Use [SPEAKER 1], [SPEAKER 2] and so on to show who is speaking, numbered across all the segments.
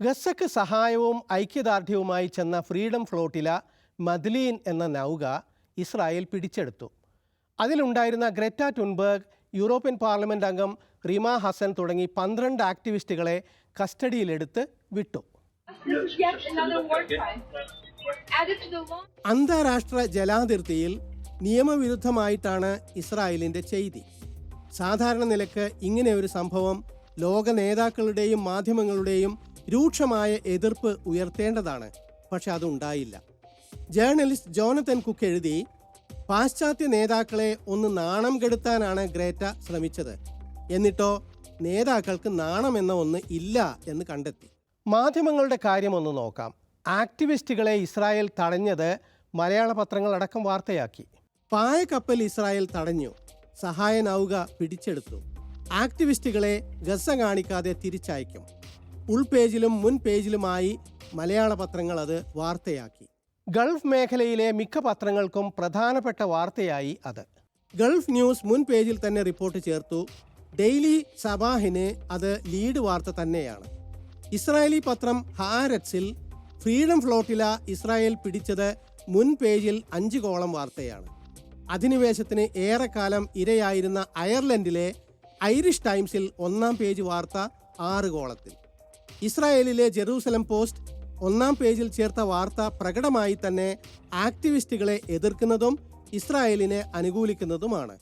[SPEAKER 1] ഗസക്ക് സഹായവും ഐക്യദാർഢ്യവുമായി ചെന്ന freedom flotilla മദ്ലീൻ എന്ന നൗക ഇസ്രായേൽ പിടിച്ചെടുത്തു. അതിലുണ്ടായിരുന്ന ഗ്രെറ്റ ടുൻബർഗ് യൂറോപ്യൻ പാർലമെന്റ് അംഗം റിമ ഹസൻ തുടങ്ങി പന്ത്രണ്ട് ആക്ടിവിസ്റ്റുകളെ കസ്റ്റഡിയിലെടുത്ത് വിട്ടു. അന്താരാഷ്ട്ര ജലാതിർത്തിയിൽ നിയമവിരുദ്ധമായിട്ടാണ് ഇസ്രായേലിന്റെ ചെയ്തി. സാധാരണ നിലയ്ക്ക് ഇങ്ങനെ ഒരു സംഭവം ലോക നേതാക്കളുടെയും മാധ്യമങ്ങളുടെയും രൂക്ഷമായ എതിർപ്പ് ഉയർത്തേണ്ടതാണ്. പക്ഷെ അതുണ്ടായില്ല. ജേർണലിസ്റ്റ് ജോനത്തൻ കുക്ക് എഴുതി പാശ്ചാത്യ നേതാക്കളെ ഒന്ന് നാണം കെടുത്താനാണ് ഗ്രേറ്റ ശ്രമിച്ചത്. എന്നിട്ടോ നേതാക്കൾക്ക് നാണമെന്ന ഒന്ന് ഇല്ല എന്ന് കണ്ടെത്തി. മാധ്യമങ്ങളുടെ കാര്യം ഒന്ന് നോക്കാം. ആക്ടിവിസ്റ്റുകളെ ഇസ്രായേൽ തടഞ്ഞത് മലയാള പത്രങ്ങൾ അടക്കം വാർത്തയാക്കി. പായക്കപ്പൽ ഇസ്രായേൽ തടഞ്ഞു. സഹായനാവുക പിടിച്ചെടുത്തു. ആക്ടിവിസ്റ്റുകളെ ഗസ കാണിക്കാതെ തിരിച്ചയക്കും. ഉൾപേജിലും മുൻ പേജിലുമായി മലയാള പത്രങ്ങൾ അത് വാർത്തയാക്കി. ഗൾഫ് മേഖലയിലെ മിക്ക പത്രങ്ങൾക്കും പ്രധാനപ്പെട്ട വാർത്തയായി അത്. ഗൾഫ് ന്യൂസ് മുൻ പേജിൽ തന്നെ റിപ്പോർട്ട് ചേർത്തു. ഡെയിലി സബാഹിന് അത് ലീഡ് വാർത്ത തന്നെയാണ്. ഇസ്രായേലി പത്രം ഹാരറ്റ്സിൽ ഫ്രീഡം ഫ്ലോട്ടില ഇസ്രായേൽ പിടിച്ചത് മുൻ പേജിൽ അഞ്ച് കോളം വാർത്തയാണ്. അധിനിവേശത്തിന് ഏറെക്കാലം ഇരയായിരുന്ന അയർലൻഡിലെ ഐറിഷ് ടൈംസിൽ ഒന്നാം പേജ് വാർത്ത ആറ് കോളത്തിൽ. ഇസ്രായേലിലെ ജെറൂസലം പോസ്റ്റ് ഒന്നാം പേജിൽ ചേർത്ത വാർത്ത പ്രകടമായി തന്നെ ആക്ടിവിസ്റ്റുകളെ എതിർക്കുന്നതും ഇസ്രായേലിനെ അനുകൂലിക്കുന്നതുമാണ്.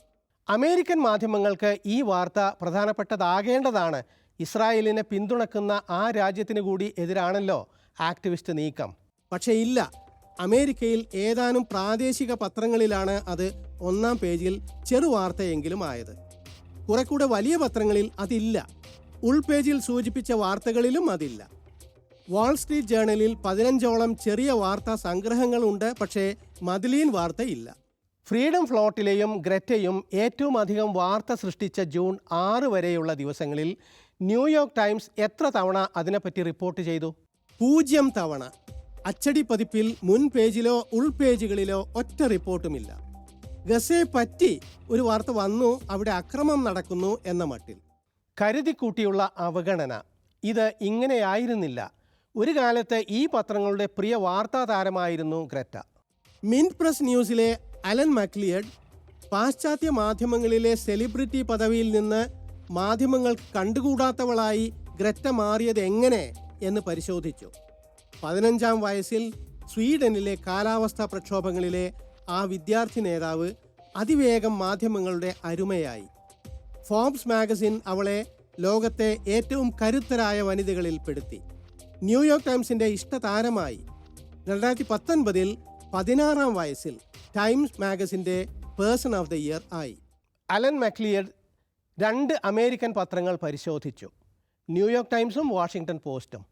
[SPEAKER 1] അമേരിക്കൻ മാധ്യമങ്ങൾക്ക് ഈ വാർത്ത പ്രധാനപ്പെട്ടതാകേണ്ടതാണ്. ഇസ്രായേലിനെ പിന്തുണക്കുന്ന ആ രാജ്യത്തിന് കൂടി എതിരാണല്ലോ ആക്ടിവിസ്റ്റ് നീക്കം. പക്ഷേ ഇല്ല. അമേരിക്കയിൽ ഏതാനും പ്രാദേശിക പത്രങ്ങളിലാണ് അത് ഒന്നാം പേജിൽ ചെറുവാർത്തയെങ്കിലും ആയത്. കുറെ കൂടെ വലിയ പത്രങ്ങളിൽ അതില്ല. ഉൾപേജിൽ സൂചിപ്പിച്ച വാർത്തകളിലും അതില്ല. വാൾ സ്ട്രീറ്റ് ജേണലിൽ പതിനഞ്ചോളം ചെറിയ വാർത്താ സംഗ്രഹങ്ങളുണ്ട് പക്ഷേ മതിലീൻ വാർത്തയില്ല. ഫ്രീഡം ഫ്ലോട്ടിലെയും ഗ്രറ്റയും ഏറ്റവും അധികം വാർത്ത സൃഷ്ടിച്ച ജൂൺ ആറ് വരെയുള്ള ദിവസങ്ങളിൽ ന്യൂയോർക്ക് ടൈംസ് എത്ര തവണ അതിനെപ്പറ്റി റിപ്പോർട്ട് ചെയ്തു? പൂജ്യം തവണ. അച്ചടി പതിപ്പിൽ മുൻ പേജിലോ ഉൾപേജുകളിലോ ഒറ്റ റിപ്പോർട്ടുമില്ല. ഗസയെ പറ്റി ഒരു വാർത്ത വന്നു അവിടെ അക്രമം നടക്കുന്നു എന്ന മട്ടിൽ. കരുതിക്കൂട്ടിയുള്ള അവഗണന. ഇത് ഇങ്ങനെയായിരുന്നില്ല. ഒരു കാലത്ത് ഈ പത്രങ്ങളുടെ പ്രിയ വാർത്താ താരമായിരുന്നു ഗ്രറ്റ. മിന്റ് പ്രസ് ന്യൂസിലെ അലൻ മക്ലിയഡ് പാശ്ചാത്യ മാധ്യമങ്ങളിലെ സെലിബ്രിറ്റി പദവിയിൽ നിന്ന് മാധ്യമങ്ങൾ കണ്ടുകൂടാത്തവളായി ഗ്രറ്റ മാറിയത് എങ്ങനെ എന്ന് പരിശോധിച്ചു. പതിനഞ്ചാം വയസ്സിൽ സ്വീഡനിലെ കാലാവസ്ഥാ പ്രക്ഷോഭങ്ങളിലെ ആ വിദ്യാർത്ഥി നേതാവ് അതിവേഗം മാധ്യമങ്ങളുടെ അരുമയായി. ഫോബ്സ് മാഗസിൻ അവളെ ലോകത്തെ ഏറ്റവും കരുത്തരായ വനിതകളിൽ പെടുത്തി. ന്യൂയോർക്ക് ടൈംസിന്റെ ഇഷ്ടതാരമായി രണ്ടായിരത്തി പത്തൊൻപതിൽ പതിനാറാം വയസ്സിൽ ടൈംസ് മാഗസിന്റെ പേഴ്സൺ ഓഫ് ദ ഇയർ ആയി. അലൻ മക്ലിയഡ് രണ്ട് അമേരിക്കൻ പത്രങ്ങൾ പരിശോധിച്ചു. ന്യൂയോർക്ക് ടൈംസും വാഷിംഗ്ടൺ പോസ്റ്റും.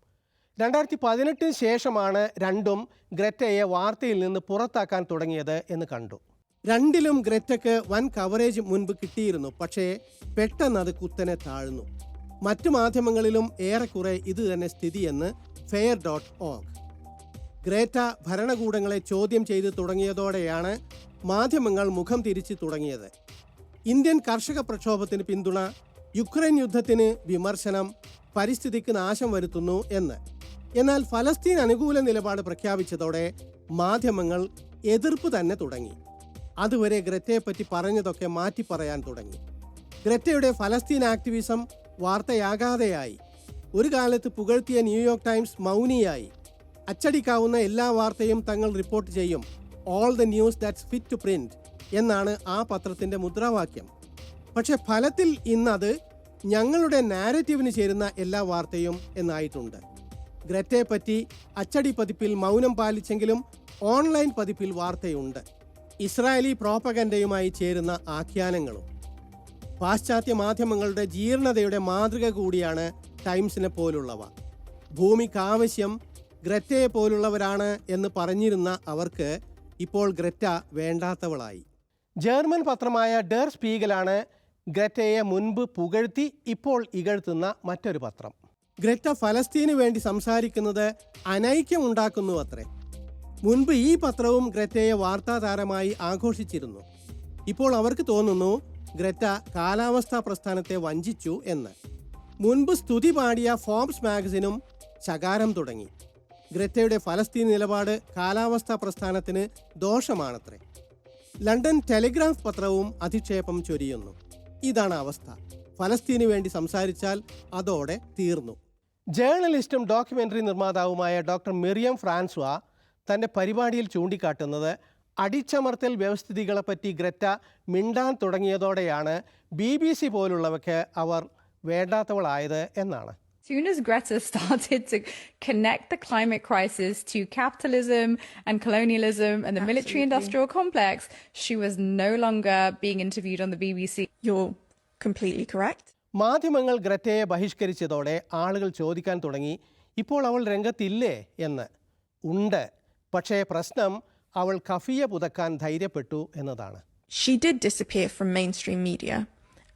[SPEAKER 1] രണ്ടായിരത്തി പതിനെട്ടിന് ശേഷമാണ് രണ്ടും ഗ്രറ്റയെ വാർത്തയിൽ നിന്ന് പുറത്താക്കാൻ തുടങ്ങിയത് എന്ന് കണ്ടു. രണ്ടിലും ഗ്രെറ്റക്ക് വൻ കവറേജ് മുൻപ് കിട്ടിയിരുന്നു. പക്ഷേ പെട്ടെന്ന് അത് കുത്തനെ താഴ്ന്നു. മറ്റു മാധ്യമങ്ങളിലും ഏറെക്കുറെ ഇത് തന്നെ സ്ഥിതിയെന്ന് ഫെയർ ഡോട്ട് ഓഗ് ഗ്രേറ്റ ഭരണകൂടങ്ങളെ ചോദ്യം ചെയ്തു തുടങ്ങിയതോടെയാണ് മാധ്യമങ്ങൾ മുഖം തിരിച്ചു തുടങ്ങിയത്. ഇന്ത്യൻ കർഷക പ്രക്ഷോഭത്തിന് പിന്തുണ യുക്രൈൻ യുദ്ധത്തിന് വിമർശനം പരിസ്ഥിതിക്ക് നാശം വരുത്തുന്നു എന്ന്. എന്നാൽ ഫലസ്തീൻ അനുകൂല നിലപാട് പ്രഖ്യാപിച്ചതോടെ മാധ്യമങ്ങൾ എതിർപ്പ് തന്നെ തുടങ്ങി. അതുവരെ ഗ്രറ്റയെപ്പറ്റി പറഞ്ഞതൊക്കെ മാറ്റി പറയാൻ തുടങ്ങി. ഗ്രറ്റയുടെ ഫലസ്തീൻ ആക്ടിവിസം വാർത്തയാകാതെയായി. ഒരു കാലത്ത് പുകഴ്ത്തിയ ന്യൂയോർക്ക് ടൈംസ് മൗനിയായി. അച്ചടിക്കാവുന്ന എല്ലാ വാർത്തയും തങ്ങൾ റിപ്പോർട്ട് ചെയ്യും. All the news that's fit to print എന്നാണ് ആ പത്രത്തിന്റെ മുദ്രാവാക്യം. പക്ഷെ ഫലത്തിൽ ഇന്നത് ഞങ്ങളുടെ നാരറ്റീവിന് ചേരുന്ന എല്ലാ വാർത്തയും എന്നായിട്ടുണ്ട്. ഗ്രറ്റയെ പറ്റി അച്ചടി പതിപ്പിൽ മൗനം പാലിച്ചെങ്കിലും ഓൺലൈൻ പതിപ്പിൽ വാർത്തയുണ്ട്. ഇസ്രായേലി പ്രോപ്പഗൻഡയുമായി ചേരുന്ന ആഖ്യാനങ്ങളും പാശ്ചാത്യ മാധ്യമങ്ങളുടെ ജീർണതയുടെ മാതൃക കൂടിയാണ് ടൈംസിനെ പോലുള്ളവ. ഭൂമിക്കാവശ്യം ഗ്രറ്റയെ പോലുള്ളവരാണ് എന്ന് പറഞ്ഞിരുന്ന അവർക്ക് ഇപ്പോൾ ഗ്രറ്റ വേണ്ടാത്തവളായി. ജർമ്മൻ പത്രമായ ഡെർ സ്പീഗലാണ് ഗ്രറ്റയെ മുൻപ് പുകഴ്ത്തി ഇപ്പോൾ ഇകഴ്ത്തുന്ന മറ്റൊരു പത്രം. ഗ്രറ്റ ഫലസ്തീന് വേണ്ടി സംസാരിക്കുന്നത് അനൈക്യം ഉണ്ടാക്കുന്നു അത്രേ മുൻപ് ഈ പത്രവും ഗ്രറ്റയെ വാർത്താ താരമായി ആഘോഷിച്ചിരുന്നു. ഇപ്പോൾ അവർക്ക് തോന്നുന്നു ഗ്രറ്റ കാലാവസ്ഥാ പ്രസ്ഥാനത്തെ വഞ്ചിച്ചു എന്ന്. മുൻപ് സ്തുതി പാടിയ ഫോംസ് മാഗസിനും ശകാരം തുടങ്ങി. ഗ്രറ്റയുടെ ഫലസ്തീൻ നിലപാട് കാലാവസ്ഥാ പ്രസ്ഥാനത്തിന് ദോഷമാണത്രേ. ലണ്ടൻ ടെലിഗ്രാഫ് പത്രവും അധിക്ഷേപം ചൊരിയുന്നു. ഇതാണ് അവസ്ഥ. ഫലസ്തീന് വേണ്ടി സംസാരിച്ചാൽ അതോടെ തീർന്നു. ജേർണലിസ്റ്റും ഡോക്യുമെന്ററി നിർമ്മാതാവുമായ ഡോക്ടർ മിറിയം ഫ്രാൻസ്വ തന്റെ പരിപാടിയിൽ ചൂണ്ടിക്കാട്ടുന്നത് അടിച്ചമർത്തൽ വ്യവസ്ഥിതികളെപ്പറ്റി ഗ്രറ്റ മിണ്ടാൻ തുടങ്ങിയതോടെയാണ് ബി ബി സി പോലുള്ളവയ്ക്ക് അവർ വേണ്ടാത്തവളായത് എന്നാണ്
[SPEAKER 2] soon as Greta started to connect the climate crisis to capitalism and colonialism and the military industrial complex, she was no longer being interviewed on the BBC.
[SPEAKER 3] You're completely correct.
[SPEAKER 1] മാധ്യമങ്ങൾ ഗ്രറ്റയെ ബഹിഷ്കരിച്ചതോടെ ആളുകൾ ചോദിക്കാൻ തുടങ്ങി ഇപ്പോൾ അവൾ രംഗത്തില്ലേ എന്ന് ഉണ്ട് പക്ഷേ പ്രശ്നം അവൾ കഫിയ പുതക്കാൻ ധൈര്യപ്പെട്ടു എന്നതാണ്
[SPEAKER 3] She did disappear from mainstream media.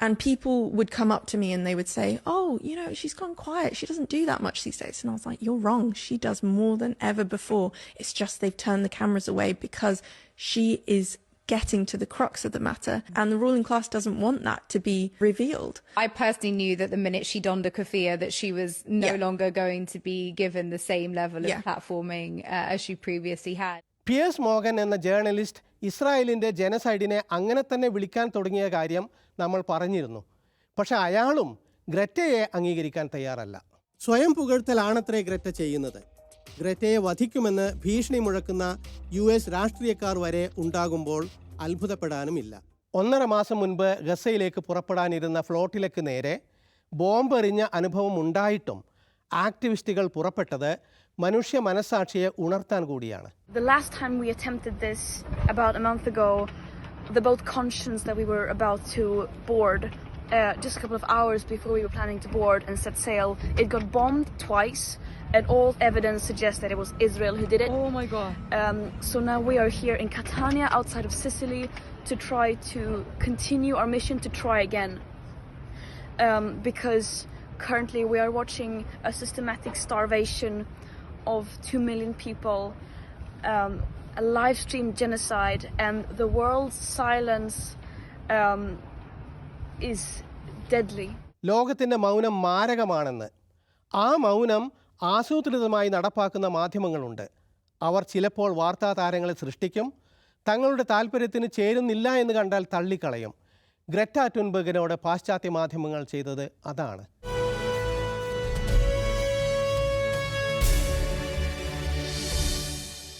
[SPEAKER 3] And people would come up to me and they would say, Oh, you know, she's gone quiet. She doesn't do that much these days. And I was like, You're wrong. She does more than ever before. It's just they've turned the cameras away because she is getting to the crux of the matter. And the ruling class doesn't want that to be revealed.
[SPEAKER 2] I personally knew that the minute she donned a kafir that she was no
[SPEAKER 3] Yeah.
[SPEAKER 2] longer going to be given the same level of
[SPEAKER 3] Yeah.
[SPEAKER 2] platforming uh, as she previously had.
[SPEAKER 1] Piers Morgan എന്ന journalist ഇസ്രായേലിന്റെ ജനസൈഡിനെ അങ്ങനെ തന്നെ വിളിക്കാൻ തുടങ്ങിയ കാര്യം നമ്മൾ പറഞ്ഞിരുന്നു പക്ഷെ അയാളും ഗ്രറ്റയെ അംഗീകരിക്കാൻ തയ്യാറല്ല സ്വയം പുകഴ്ത്തലാണത്രേ ഗ്രറ്റ ചെയ്യുന്നത് ഗ്രറ്റയെ വധിക്കുമെന്ന് ഭീഷണി മുഴക്കുന്ന യു എസ് രാഷ്ട്രീയക്കാർ വരെ ഉണ്ടാകുമ്പോൾ അത്ഭുതപ്പെടാനുമില്ല. ഒന്നര മാസം മുൻപ് ഗസയിലേക്ക് പുറപ്പെടാനിരുന്ന ഫ്ലോട്ടിലേക്ക് നേരെ ബോംബെറിഞ്ഞ അനുഭവം ഉണ്ടായിട്ടും ആക്ടിവിസ്റ്റുകൾ പുറപ്പെട്ടത് മനുഷ്യ മനസാക്ഷിയെ ഉണർത്താൻ കൂടിയാണ്.
[SPEAKER 4] The last time we attempted this, about a month ago, the boat Conscience that we were about to board, uh, just a couple of hours before we were planning to board and set sail, it got bombed twice, and all evidence suggests that it was Israel who did it.
[SPEAKER 2] Oh my god.
[SPEAKER 4] Um, so now we are here in Catania, outside of Sicily, to try to continue our mission to try again. Um, because currently we are watching a systematic starvation of 2 million people, um, a live stream genocide, and the world's silence um, is deadly
[SPEAKER 1] ലോകത്തിന്റെ മൗനം മാരകമാണെന്ന്. ആ മൗനം ആസൂത്രിതമായി നടപ്പാക്കുന്ന മാധ്യമങ്ങളുണ്ട്. അവർ ചിലപ്പോൾ വാർത്താ താരങ്ങളെ സൃഷ്ടിക്കും തങ്ങളുടെ താല്പര്യത്തിന് ചേരുന്നില്ല എന്ന് കണ്ടാൽ തള്ളിക്കളയും. ഗ്രറ്റ ടുൻബർഗിനോട് പാശ്ചാത്യ മാധ്യമങ്ങൾ ചെയ്തത് അതാണ്.